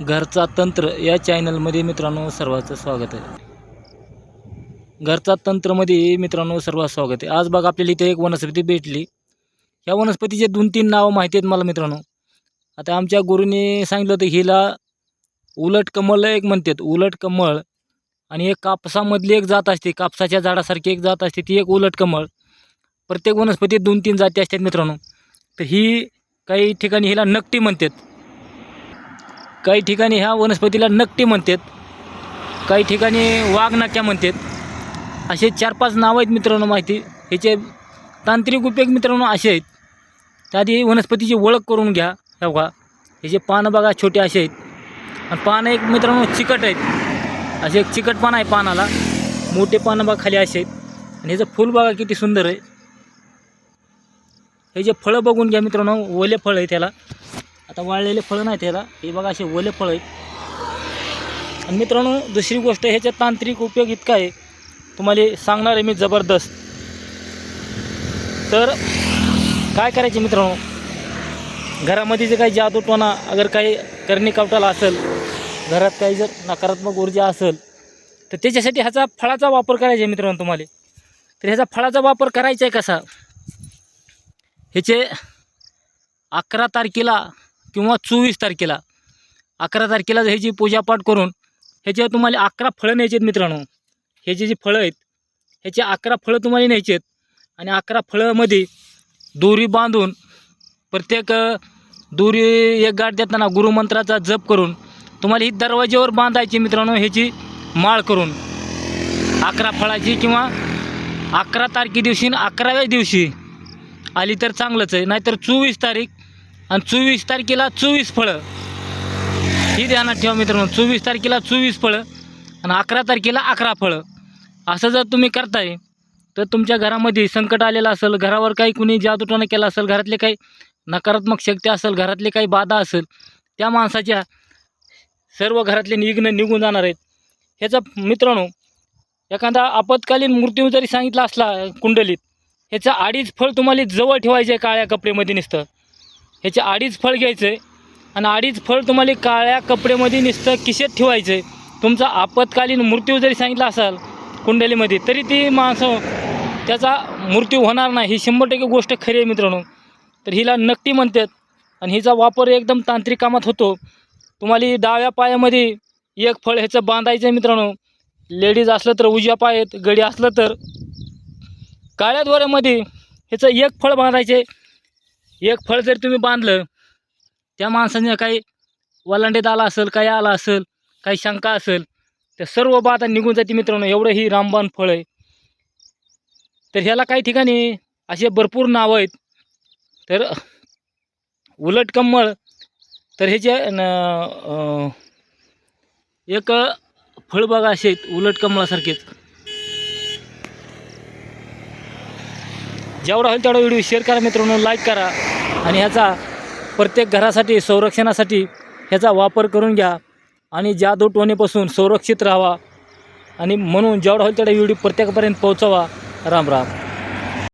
घरचा तंत्र या चॅनलमध्ये मित्रांनो सर्वांचं स्वागत आहे. घरचा तंत्रमध्ये मित्रांनो सर्वात स्वागत आहे. आज बघा आपल्याला इथे एक वनस्पती भेटली. ह्या वनस्पतीचे दोन तीन नावं माहिती आहेत मला मित्रांनो. आता आमच्या गुरुने सांगितलं होतं हिला उलट कमळ एक म्हणतात. उलट कमळ आणि एक कापसामधली एक जात असते. कापसाच्या झाडासारखी एक जात असते. ती एक उलट कमळ. प्रत्येक वनस्पतीत दोन तीन जाती असतात मित्रांनो. तर ही काही ठिकाणी हिला नकटी म्हणतात. काही ठिकाणी ह्या वनस्पतीला नकटी म्हणतात काही ठिकाणी वाघनाक्या म्हणतात. असे चार पाच नावं आहेत मित्रांनो माहिती. ह्याचे तांत्रिक उपयोग मित्रांनो असे आहेत. त्याआधी वनस्पतीची ओळख करून घ्या ह्या बघा. ह्याचे पानं बघा छोटे असे आहेत. आणि पानं एक मित्रांनो चिकट आहेत. असे एक चिकट पान आहे पानाला. मोठे पानं बघा खाली असे आहेत. आणि ह्याचं फूल बघा किती सुंदर आहे. हे जे फळं बघून घ्या मित्रांनो ओले फळ आहे त्याला. आता वाळलेले फळं नाही ह्याला. हे बघा असे ओले फळं आहेत. आणि मित्रांनो दुसरी गोष्ट ह्याचा तांत्रिक उपयोग इतका आहे. तुम्हाला सांगणार आहे मी जबरदस्त. तर काय करायचे मित्रांनो? घरामध्ये जे काही जादूटोणा अगर काही करणी कवटाला असेल घरात काही जर नकारात्मक ऊर्जा असेल तर त्याच्यासाठी ह्याचा फळाचा वापर करायचा आहे मित्रांनो तुम्हाला. तर ह्याचा फळाचा वापर करायचा आहे कसा? ह्याचे अकरा तारखेला किंवा चोवीस तारखेला अकरा तारखेला ह्याची पूजापाठ करून ह्याचे तुम्हाला अकरा फळं न्यायचे आहेत मित्रांनो हे जे फळं आहेत ह्याचे अकरा फळं तुम्हाला न्यायचे आहेत आणि अकरा फळामध्ये दोरी बांधून प्रत्येक दोरी एक गाठ देताना गुरुमंत्राचा जप करून तुम्हाला ही दरवाजेवर बांधायची मित्रांनो ह्याची माळ करून अकरा फळाची किंवा अकरा तारखे दिवशी आणि अकराव्या दिवशी आली तर चांगलंच आहे. नाहीतर चोवीस तारीख आणि चोवीस तारखेला चोवीस फळं. ही ध्यानात ठेवा मित्रांनो चोवीस तारखेला चोवीस फळं आणि अकरा तारखेला अकरा फळं. असं जर तुम्ही करताय तर तुमच्या घरामध्ये संकट आलेलं असेल घरावर काही कुणी जादूटोणा केला असेल घरातले काही नकारात्मक शक्ती असेल घरातले काही बाधा असेल त्या माणसाच्या सर्व घरातले निघणं निघून जाणार आहेत. ह्याचा मित्रांनो एखादा आपत्कालीन मृत्यू जरी सांगितला असला कुंडलीत ह्याचं अडीच फळ तुम्हाला जवळ ठेवायचं आहे काळ्या कपडेमध्ये नसतं. ह्याचे अडीच फळ घ्यायचं आहे आणि अडीच फळ तुम्हाला काळ्या कपड्यामध्ये नुसतं किशेत ठेवायचं. आहे तुमचा आपत्कालीन मृत्यू जरी सांगितला असाल कुंडलीमध्ये तरी ती माणसं त्याचा मृत्यू होणार नाही. ही शंभर टक्के गोष्ट खरी आहे मित्रांनो. तर हिला नक्की म्हणतात आणि हिचा वापर एकदम तांत्रिक कामात होतो. तुम्हाला डाव्या पायामध्ये एक फळ ह्याचं बांधायचं आहे मित्रांनो. लेडीज असलं तर उजव्या पायात गडी असलं तर काळ्या दोऱ्यामध्ये ह्याचं एक फळ बांधायचे. एक फळ जर तुम्ही बांधलं त्या माणसाने काही वलांडेत आला असेल काही आला असेल काही शंका असेल तर सर्व बाधा निघून जाते मित्रांनो. एवढं ही रामबाण फळ आहे. तर ह्याला काही ठिकाणी असे भरपूर नावं आहेत. तर उलट कम्मळ तर हे न एक फळ बघा असे आहेत उलट कमळासारखेच जेवढा होईल तेवढा व्हिडिओ शेअर करा मित्रांनो लाईक करा. आणि ह्याचा प्रत्येक घरासाठी संरक्षणासाठी ह्याचा वापर करून घ्या. आणि जादू टोनेपासून संरक्षित राहावा. आणि म्हणून जेवढा होईल तेवढा व्हिडिओ प्रत्येकापर्यंत पोहोचवा. राम राम.